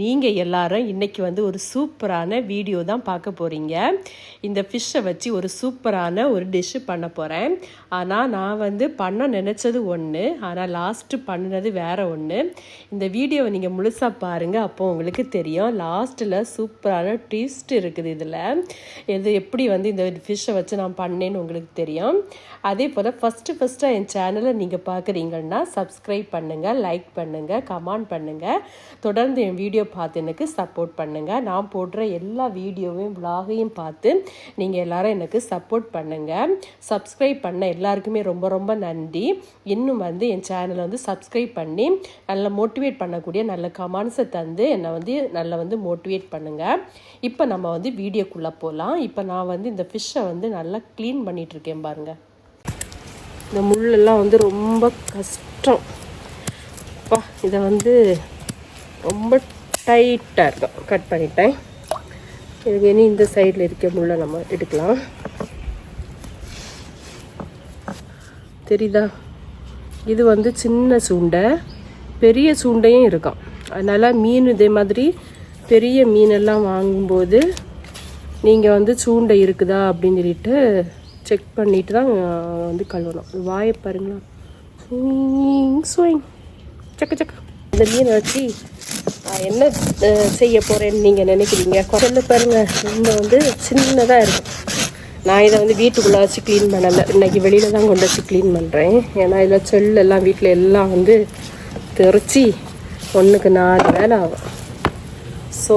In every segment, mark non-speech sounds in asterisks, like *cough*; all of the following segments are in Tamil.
நீங்கள் எல்லாரும் இன்றைக்கி வந்து ஒரு சூப்பரான வீடியோ தான் பார்க்க போகிறீங்க இந்த ஃபிஷ்ஷை வச்சு ஒரு சூப்பரான ஒரு டிஷ்ஷு பண்ண போகிறேன் ஆனால் நான் வந்து பண்ண நினச்சது ஒன்று ஆனால் லாஸ்ட்டு பண்ணினது வேறு ஒன்று இந்த வீடியோவை நீங்கள் முழுசாக பாருங்கள் அப்போ உங்களுக்கு தெரியும். லாஸ்ட்டில் சூப்பரான ட்விஸ்ட் இருக்குது இதில். இது எப்படி வந்து இந்த ஃபிஷ்ஷை வச்சு நான் பண்ணேன்னு உங்களுக்கு தெரியும். அதே போல் ஃபஸ்ட்டு ஃபஸ்ட்டாக என் சேனலை நீங்கள் பார்க்குறீங்கன்னா சப்ஸ்கிரைப் பண்ணுங்கள் லைக் பண்ணுங்கள் கமெண்ட் பண்ணுங்கள் தொடர்ந்து என் வீடியோ பார்த்து எனக்கு சப்போர்ட் பண்ணுங்கள் நான் போடுற எல்லா வீடியோவையும் விலாகையும் பார்த்து நீங்கள் எல்லோரும் எனக்கு சப்போர்ட் பண்ணுங்கள் சப்ஸ்கிரைப் பண்ண எல்லாருக்குமே ரொம்ப ரொம்ப நன்றி. இன்னும் வந்து என் சேனலை வந்து சப்ஸ்கிரைப் பண்ணி நல்ல மோட்டிவேட் பண்ணக்கூடிய நல்ல கமெண்ட்ஸை தந்து என்னை வந்து நல்லா வந்து மோட்டிவேட் பண்ணுங்கள் இப்போ நம்ம வந்து வீடியோக்குள்ளே போகலாம் இப்போ நான் வந்து இந்த ஃபிஷ்ஷை வந்து நல்லா க்ளீன் பண்ணிகிட்ருக்கேன் இருக்கேன் பாருங்கள் இந்த முள்ளெல்லாம் வந்து ரொம்ப கஷ்டம். அப்பா இதை வந்து ரொம்ப டைட்டாக இருக்கும் கட் பண்ணிட்டேன். இதுக்கு இனி இந்த சைடில் இருக்க முள்ள நம்ம எடுக்கலாம். தெரியுதா? இது வந்து சின்ன சூண்டை. பெரிய சூண்டையும் இருக்கும். அதனால் மீன் இதே மாதிரி பெரிய மீனெல்லாம் வாங்கும்போது நீங்கள் வந்து சூண்டை இருக்குதா அப்படின்னு சொல்லிட்டு செக் பண்ணிட்டு தான் வந்து கழுவணும். வாயை பாருங்களா ஸ்விங் ஸ்விங் சக்க சக்க. இந்த மீனை வச்சு என்ன செய்ய போகிறேன்னு நீங்கள் நினைக்கிறீங்க? குரல்ல பாருங்கள் ரொம்ப வந்து சின்னதாக இருக்கும். நான் இதை வந்து வீட்டுக்குள்ளே வச்சு க்ளீன் பண்ணலை. இன்னைக்கு வெளியில் தான் கொண்டு வச்சு க்ளீன் பண்ணுறேன் ஏன்னா இதில் செல்லெல்லாம் வீட்டில் எல்லாம் வந்து தெரிச்சு ஒன்றுக்கு நாலு வேலை ஆகும். ஸோ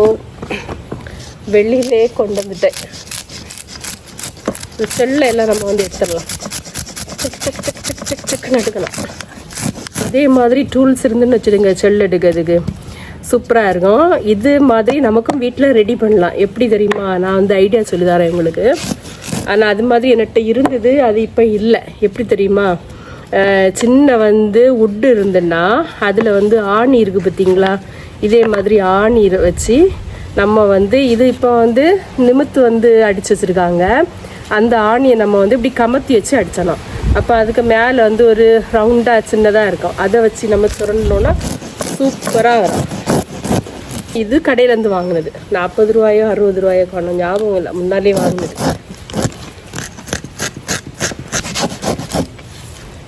வெளியிலே கொண்டு வந்துட்டேன். இந்த செல்லை எல்லாம் நம்ம வந்து எடுத்துடலாம். Check check check check check எடுக்கலாம். அதே மாதிரி டூல்ஸ் இருந்துன்னு வச்சுடுங்க செல் எடுக்கிறதுக்கு. சூப்பராக இருக்கும். இது மாதிரி நமக்கும் வீட்டில் ரெடி பண்ணலாம். எப்படி தெரியுமா? நான் வந்து ஐடியா சொல்லி தரேன் உங்களுக்கு. ஆனால் அது மாதிரி என்கிட்ட இருந்தது அது இப்போ இல்லை. எப்படி தெரியுமா? சின்ன வந்து உட்டு இருந்துன்னா அதில் வந்து ஆணி இருக்குது பார்த்தீங்களா இதே மாதிரி ஆணி வச்சு நம்ம வந்து இது இப்போ வந்து நிமித்து வந்து அடித்து வச்சுருக்காங்க. அந்த ஆணியை நம்ம வந்து இப்படி கமத்தி வச்சு அடிச்சலாம். அப்போ அதுக்கு மேலே வந்து ஒரு ரவுண்டாக சின்னதாக இருக்கும். அதை வச்சு நம்ம சுரண்டோன்னா சூப்பராக வரும். இது கடையிலேருந்து வாங்கினது. நாற்பது ரூபாயோ அறுபது ரூபாயோ காணும். ஞாபகம் இல்லை. முன்னாலே வாங்கினது.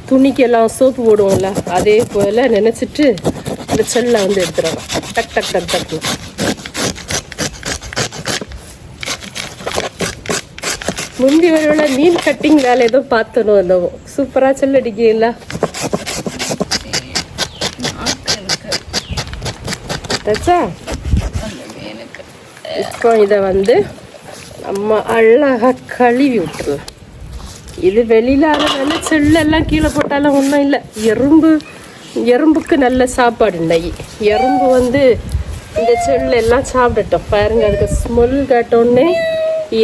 துணிக்கு எல்லாம் சோப்பு போடுவோம்ல அதே போல் நினச்சிட்டு இந்த செல்லை வந்து எடுத்துடுறோம் டக் டக் டக் டக்னு முந்தி வரையோட மீன் கட்டிங் வேலை ஏதோ பார்த்தனோ என்னவோ. சூப்பராக செல் அடிக்கிறீங்களா? தச்சா இப்போ இதை வந்து நம்ம அழகாக கழுவி விட்டுருவோம் இது வெளியில் அதனால செல்லெல்லாம் கீழே போட்டாலும் ஒன்றும் இல்லை. எறும்பு எறும்புக்கு நல்ல சாப்பாடு நெய் எறும்பு வந்து இந்த செல்லெல்லாம் சாப்பிடட்டும். பாருங்க அதுக்கு ஸ்மெல் கேட்டோடனே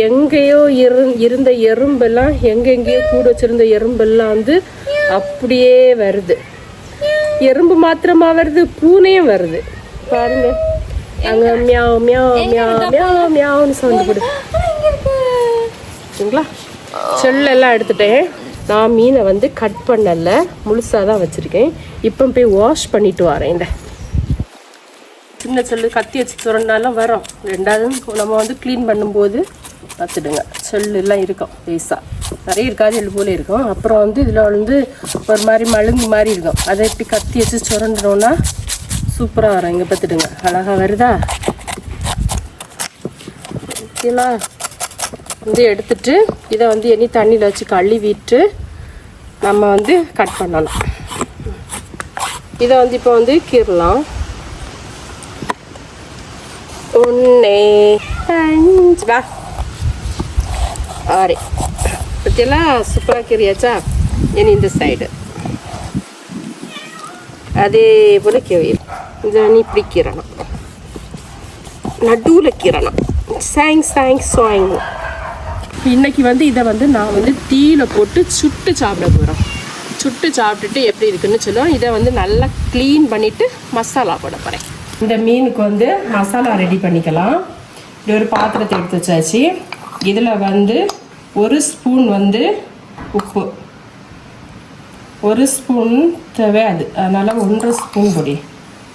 எங்கேயோ இரு இருந்த எறும்பெல்லாம் எங்கெங்கேயோ கூட வச்சிருந்த எறும்பெல்லாம் வந்து அப்படியே வருது. எறும்பு மாத்திரமா வருது பூனையும் வருது. பாருங்க. அங்க மியாவ் மியாவ் மியாவ் மியாவ் மியாவ்னு சவுண்ட் போடுது. சரிங்களா? செல்லெல்லாம் எடுத்துட்டேன். நான் மீனை வந்து கட் பண்ணல. முழுசாக தான் வச்சுருக்கேன். இப்போ போய் வாஷ் பண்ணிட்டு வரேன். இந்த சின்ன செல்லு கத்தி வச்சு துறந்தாலும் வரும். ரெண்டாவது நம்ம வந்து க்ளீன் பண்ணும்போது பார்த்துடுங்க. செல்லு எல்லாம் இருக்கும். லேசாக நிறைய இருக்காது எள்ளு போல இருக்கும். அப்புறம் வந்து இதில் வந்து ஒரு மாதிரி மழுங்கு மாதிரி இருக்கும். அதை இப்படி கத்தி வச்சு சுரண்டணும்னா சூப்பராக வரும். இங்கே பார்த்துடுங்க. அழகாக வருதா? ஓகேங்களா வந்து எடுத்துட்டு இதை வந்து எண்ணி தண்ணியில் வச்சு கழுவிட்டு நம்ம வந்து கட் பண்ணலாம். இதை வந்து இப்போ வந்து கீறலாம். ஒன்று அஞ்சு. வா. ஆறு. பற்றியெல்லாம் சூப்பராக கீறியாச்சா? இனி இந்த சைடு அதே போல் கீறி இதை நீ இப்படி கீறணும் நடுவில் கீரணம். Song song song. இன்னைக்கு வந்து இதை வந்து நான் வந்து தீயில போட்டு சுட்டு சாப்பிட போகிறோம் சுட்டு சாப்பிட்டுட்டு எப்படி இருக்குன்னு சொல்லுவோம். இதை வந்து நல்லா க்ளீன் பண்ணிட்டு மசாலா போட போகிறேன் இந்த மீனுக்கு வந்து மசாலா ரெடி பண்ணிக்கலாம். இப்படி ஒரு பாத்திரத்தை எடுத்து வச்சாச்சு. இதில் வந்து ஒரு ஸ்பூன் வந்து உப்பு. ஒரு ஸ்பூன் தேவையாது அதனால் ஒன்றரை ஸ்பூன் பொடி.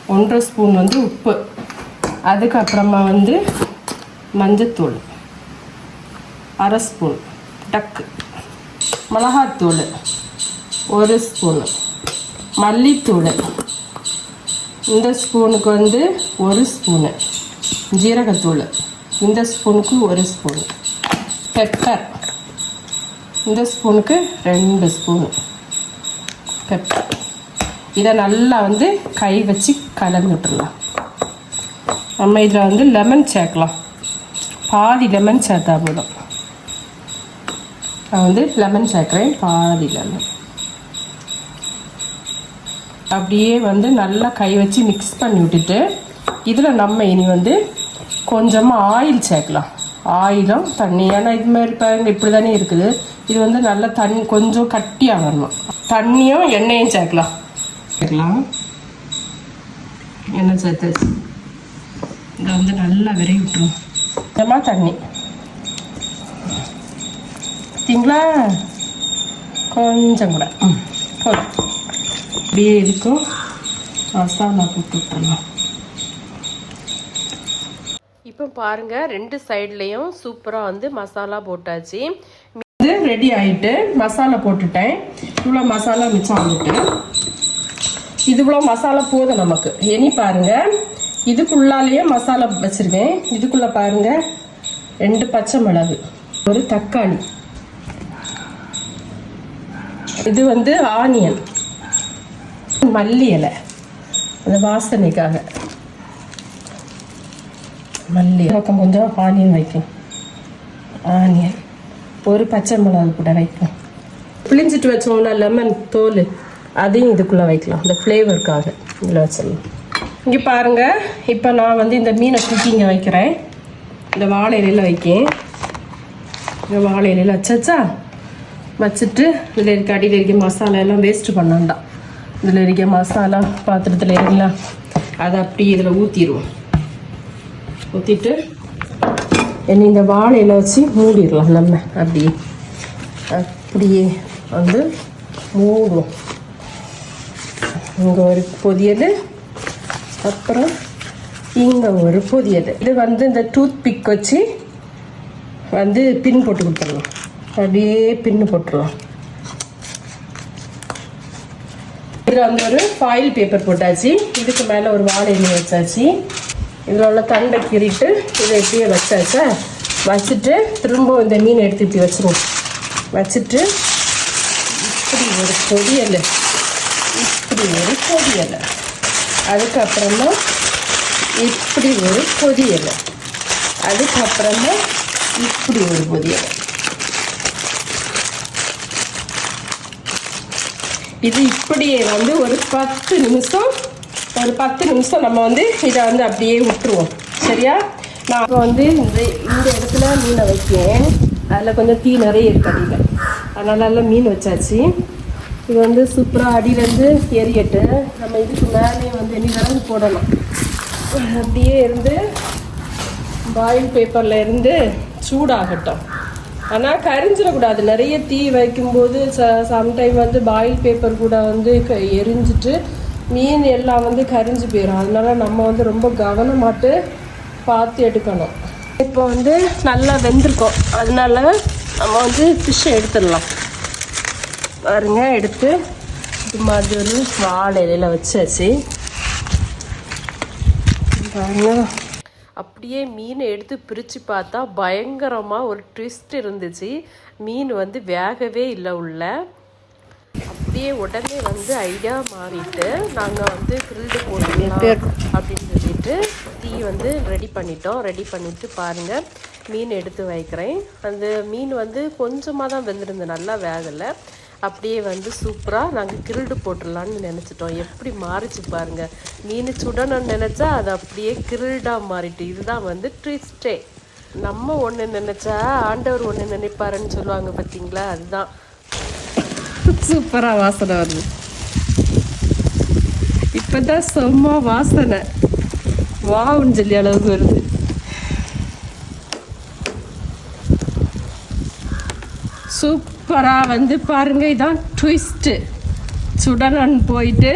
ஒன்றரை ஸ்பூன் வந்து உப்பு. அதுக்கப்புறமா வந்து மஞ்சத்தூள். அரை ஸ்பூன். டக்கு. மிளகாத்தூள். ஒரு ஸ்பூனு. மல்லித்தூள். இந்த ஸ்பூனுக்கு வந்து ஒரு ஸ்பூனு. ஜீரகத்தூள். இந்த ஸ்பூனுக்கு ஒரு ஸ்பூன். பெப்பர். இந்த ஸ்பூனுக்கு ரெண்டு ஸ்பூனு. பெப்பர் இதை நல்லா வந்து கை வச்சு கலந்து விட்டுடலாம் நம்ம இதில் வந்து லெமன் சேர்க்கலாம். பாதி லெமன் சேர்த்தா போதும். நான் வந்து லெமன் சேர்க்குறேன் பாதி லெமன் அப்படியே வந்து நல்லா கை வச்சு மிக்ஸ் பண்ணி விட்டுட்டு இதில் நம்ம இனி வந்து கொஞ்சமாக ஆயில் சேர்க்கலாம். ஆயிலும் தண்ணி. ஏன்னா இது மாதிரி பாருங்க இப்படி தானே இருக்குது. இது வந்து நல்லா தண்ணி கொஞ்சம் கட்டியாக வரணும் தண்ணியும் எண்ணெயும் சேர்க்கலாம். சேர்க்கலாம். எண்ணெய் சேர்த்தாச்சு. இதை வந்து நல்லா விரைவி விட்டுரும் கொஞ்சமாக தண்ணி. பார்த்தீங்களா? கொஞ்சம் கூட. ம். போதும். அப்படியே இருக்கும். மசாலா போட்டு விட்டுறலாம். இப்போ பாருங்க ரெண்டு சைட்லேயும் சூப்பராக வந்து மசாலா போட்டாச்சு. இது ரெடி ஆயிட்டு மசாலா போட்டுட்டேன். இவ்வளோ மசாலா மிச்சம் வந்துட்டு. இது இவ்வளோ மசாலா போதும் நமக்கு. இனி பாருங்க இதுக்குள்ளாலேயே மசாலா வச்சிருக்கேன். இதுக்குள்ள பாருங்க ரெண்டு பச்சை மிளகு ஒரு தக்காளி. இது வந்து ஆனியன் மல்லி இலை. அந்த வாசனைக்காக. மல்லி. பக்கம் கொஞ்சம் ஆனியன் வைக்கும். ஆனியன். ஒரு பச்சை மிளகு கூட வைக்கும். பிழிஞ்சிட்டு வச்சோம்னா லெமன் தோல் அதையும் இதுக்குள்ளே வைக்கலாம். இந்த ஃப்ளேவருக்காக இதில் வச்சிடலாம் இங்கே பாருங்கள் இப்போ நான் வந்து இந்த மீனை குக்கிங்க வைக்கிறேன். இந்த வாழை இலையில் வைக்கேன். இந்த வாழை இலையில் வச்சாச்சா? வச்சுட்டு இதில் இருக்க அடியில் இருக்க மசாலா எல்லாம் வேஸ்ட்டு பண்ணாண்டாம் இதில் இருக்க மசாலா பாத்திரத்தில் இருக்கலாம் அதை அப்படியே இதில் ஊற்றிடுவோம் ஊற்றிட்டு என்ன இந்த வாழையில வச்சு மூடிடலாம் நம்ம. அப்படியே அப்படியே வந்து மூடுவோம். இங்கே ஒரு பொதியல் அப்புறம் இங்கே ஒரு பொதியல். இது வந்து இந்த டூத் பிக் வச்சு வந்து பின் போட்டு கொடுத்துடலாம் அப்படியே பின்னு போட்டுடலாம். இதில் வந்து ஒரு ஃபாயில் பேப்பர் போட்டாச்சு. இதுக்கு மேலே ஒரு வாழை எண்ணெய் வச்சாச்சு. இதில் உள்ள தண்டை கீறிட்டு இதை இப்படியே வச்சாச்சா? வச்சுட்டு திரும்ப இந்த மீன் எடுத்து இப்படி வச்சுருவோம். வச்சுட்டு இப்படி ஒரு பொரியல் இப்படி ஒரு பொரியல் அதுக்கப்புறமா இப்படி ஒரு பொரியல் அதுக்கப்புறமா இப்படி ஒரு பொதியலை இது இப்படியே வந்து ஒரு பத்து நிமிஷம் ஒரு பத்து நிமிஷம் நம்ம வந்து இதை வந்து அப்படியே விட்டுருவோம். சரியா? நான் இப்போ வந்து இந்த இந்த இடத்துல மீனை வைக்கேன். அதில் கொஞ்சம் தீ நிறைய இருக்கு அடியில் அதனால் நல்லா மீன் வச்சாச்சு. இது வந்து சூப்பராக அடியிலேருந்து எரியட்டு நம்ம இதுக்கு மேலே வந்து எண்ணி விறகு போடணும் அப்படியே இருந்து பாயில் பேப்பரில் இருந்து சூடாகட்டும். ஆனால் கரிஞ்சிடக்கூடாது. நிறைய தீ வைக்கும்போது ச சம்டைம் வந்து பாயில் பேப்பர் கூட வந்து க- எரிஞ்சிட்டு மீன் எல்லாம் வந்து கரிஞ்சு போயிடும் அதனால நம்ம வந்து ரொம்ப கவனமாட்டு பார்த்து எடுக்கணும். இப்போ வந்து நல்லா வெந்திருக்கோம். அதனால நம்ம வந்து ஃபிஷ்ஷை எடுத்துடலாம். பாருங்க எடுத்து இது மாதிரி ஒரு வாழை இலையில் வச்சாச்சு. பாருங்க. அப்படியே மீனை எடுத்து பிரித்து பார்த்தா பயங்கரமாக ஒரு ட்விஸ்ட் இருந்துச்சு. மீன் வந்து வேகவே இல்லை உள்ள. அப்படியே உடனே வந்து ஐடியா மாறிட்டு நாங்கள் வந்து கிரில்டு போட்டுக்கலாம் அப்படின்னு சொல்லிட்டு டீ வந்து ரெடி பண்ணிட்டோம். ரெடி பண்ணிட்டு பாருங்கள் மீன் எடுத்து வைக்கிறேன். அந்த மீன் வந்து கொஞ்சமாக தான் வெந்திருந்து நல்லா வேகலை. அப்படியே வந்து சூப்பராக நாங்கள் கிரில்டு போட்டுடலான்னு நினச்சிட்டோம். எப்படி மாறிச்சு பாருங்க. மீன் சுடணும்னு நினச்சா அது அப்படியே கிரில்டாக மாறிட்டு இதுதான் வந்து ட்விஸ்டே நம்ம ஒன்று நினச்சா ஆண்டவர் ஒன்று நினைப்பாருன்னு சொல்லுவாங்க பார்த்தீங்களா அதுதான். *laughs* சூப்பராக வாசனை வருது. இப்போ தான் செம்ம வாசனை. வாவுன்னு சொல்லி அளவுக்கு வருது. சூப்பராக வந்து பாருங்க இதான் ட்விஸ்ட்டு சுடனன் போயிட்டு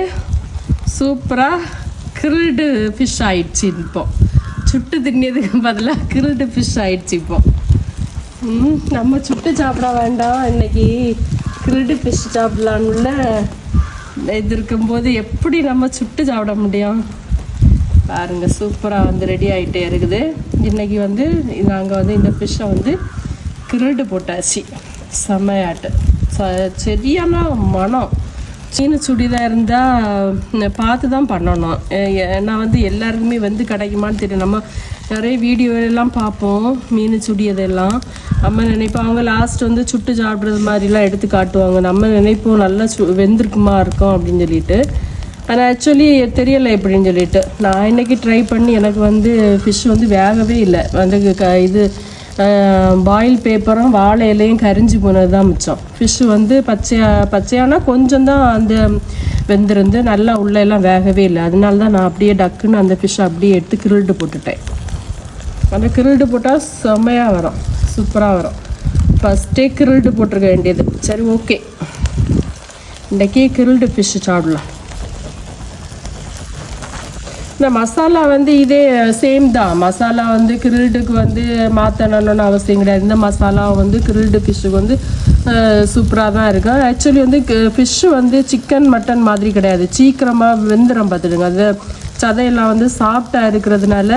சூப்பராக கிரில்டு ஃபிஷ் ஆயிடுச்சு இப்போ. சுட்டு தின்னதுக்கு பதிலாக கிரில்டு ஃபிஷ் ஆயிடுச்சு இப்போ. நம்ம சுட்டு சாப்பிட வேண்டாம் இன்னைக்கு. கிரில்டு ஃபிஷ் சாப்பிடலான்னுல இது இருக்கும்போது எப்படி நம்ம சுட்டு சாப்பிட முடியும்? பாருங்க சூப்பராக வந்து ரெடி ஆகிட்டே இருக்குது. இன்றைக்கி வந்து நாங்கள் வந்து இந்த ஃபிஷ்ஷை வந்து கிரில்டு போட்டாச்சு. செம்மையாட்டு ச- சரியான மனம். சீன சுடிதார் இருந்தால் பார்த்து தான் பண்ணணும். நான் வந்து எல்லாருக்குமே வந்து கிடைக்குமான்னு தெரியும் நம்ம நிறைய வீடியோ எல்லாம் பார்ப்போம் மீன் சுடியதெல்லாம். நம்ம நினைப்போம் அவங்க லாஸ்ட் வந்து சுட்டு சாப்பிட்றது மாதிரிலாம் எடுத்து காட்டுவாங்க. நம்ம நினைப்போம் நல்லா சு வெந்திருக்குமா இருக்கும் அப்படின்னு சொல்லிட்டு. ஆனால் ஆக்சுவலி தெரியலை எப்படின்னு சொல்லிட்டு. நான் இன்னைக்கு ட்ரை பண்ணி எனக்கு வந்து ஃபிஷ் வந்து வேகவே இல்லை. வந்து க இது பாயில் பேப்பரும் வாழை இலையும் கரிஞ்சு போனது தான் மிச்சம். ஃபிஷ்ஷு வந்து பச்சையா பச்சையானா கொஞ்சம் தான் அந்த வெந்திருந்து நல்லா உள்ளெல்லாம் வேகவே இல்லை. அதனால தான் நான் அப்படியே டக்குன்னு அந்த ஃபிஷ்ஷை அப்படியே எடுத்து கிரில்டு போட்டுட்டேன். அந்த கிரில்டு போட்டால் செம்மையாக வரும். சூப்பராக வரும். ஃபஸ்ட்டே கிரில்டு போட்டிருக்க வேண்டியது. சரி ஓகே இன்றைக்கே கிரில்டு ஃபிஷ்ஷு சாப்பிடலாம். இந்த மசாலா வந்து இதே சேம் தான். மசாலா வந்து கிரில்டுக்கு வந்து மாற்றணும்னு அவசியம் கிடையாது. இந்த மசாலா வந்து கிரில்டு ஃபிஷ்ஷுக்கு வந்து சூப்பராக தான் இருக்கும் ஆக்சுவலி வந்து ஃபிஷ்ஷு வந்து சிக்கன் மட்டன் மாதிரி கிடையாது. சீக்கிரமாக வெந்துடும் பார்த்துடுங்க. அது சதையெல்லாம் வந்து சாஃப்டாக இருக்கிறதுனால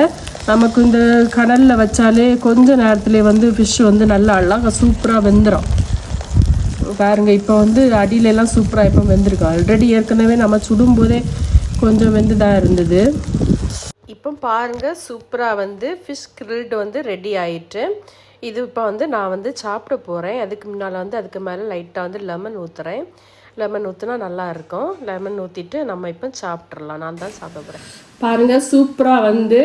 நமக்கு இந்த கடலில் வச்சாலே கொஞ்ச நேரத்துலேயே வந்து ஃபிஷ்ஷு வந்து நல்லா அழகாக சூப்பராக வெந்துடும் பாருங்கள் இப்போ வந்து அடியிலெல்லாம் சூப்பராக இப்போ வெந்திருக்கு. ஆல்ரெடி ஏற்கனவே நம்ம சுடும்போதே கொஞ்சம் வெந்து தான் இருந்தது. இப்போ பாருங்க சூப்பராக வந்து ஃபிஷ் கிரில்டு வந்து ரெடி ஆயிட்டு இது இப்போ வந்து நான் வந்து சாப்பிட போகிறேன் அதுக்கு முன்னால் வந்து அதுக்கு மேலே லைட்டாக வந்து லெமன் ஊற்றுறேன் லெமன் ஊற்றினா நல்லா இருக்கும். லெமன் ஊற்றிட்டு நம்ம இப்போ சாப்பிட்றலாம் நான் தான் சாப்பிட போகிறேன் பாருங்க சூப்பராக வந்து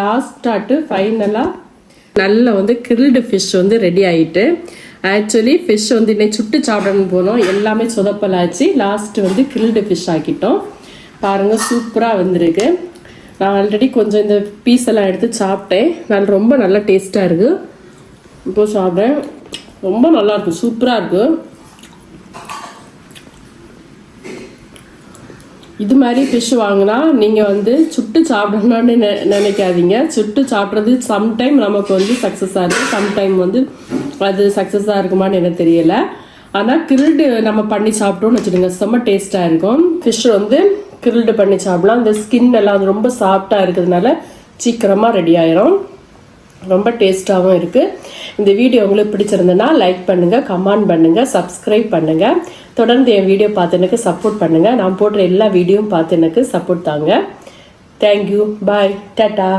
லாஸ்டாட்டு ஃபைனலாக நல்ல வந்து கிரில்டு ஃபிஷ் வந்து ரெடி ஆயிட்டு ஆக்சுவலி ஃபிஷ் வந்து இன்னைக்கு சுட்டு சாப்பிடணும்னு போனோம். எல்லாமே சொதப்பலாச்சு. லாஸ்ட் வந்து கிரில்டு ஃபிஷ் ஆக்கிட்டோம். பாருங்கள் சூப்பராக வந்திருக்கு. நான் ஆல்ரெடி கொஞ்சம் இந்த பீஸ் எல்லாம் எடுத்து சாப்பிட்டேன். நான் ரொம்ப நல்லா டேஸ்ட்டாக இருக்குது இப்போ சாப்பிட்றேன். ரொம்ப நல்லாயிருக்கும் சூப்பராக இருக்குது இது மாதிரி ஃபிஷ் வாங்கினா நீங்கள் வந்து சுட்டு சாப்பிடணும்னு நெ- நினைக்காதீங்க. சுட்டு சாப்பிட்றது சம்டைம் நமக்கு வந்து சக்ஸஸாக இருக்குது சம்டைம் வந்து அது சக்ஸஸாக இருக்குமான்னு எனக்கு தெரியலை. ஆனால் கிரில்டு நம்ம பண்ணி சாப்பிட்டோம்னு வச்சுடுங்க செம்ம டேஸ்ட்டாக இருக்கும். ஃபிஷ் வந்து கிரில்டு பண்ணி சாப்பிடலாம். இந்த ஸ்கின் எல்லாம் ரொம்ப சாஃப்டாக இருக்கிறதுனால சீக்கிரமாக ரெடி ஆயிரும். ரொம்ப டேஸ்ட்டாகவும் இருக்குது இந்த வீடியோ உங்களுக்கு பிடிச்சிருந்ததுன்னா லைக் பண்ணுங்கள் கமெண்ட் பண்ணுங்கள் சப்ஸ்கிரைப் பண்ணுங்கள் தொடர்ந்து என் வீடியோ பார்த்து எனக்கு சப்போர்ட் பண்ணுங்கள் நான் போடுற எல்லா வீடியோவும் பார்த்து எனக்கு சப்போர்ட் தாங்க. Thank you bye tata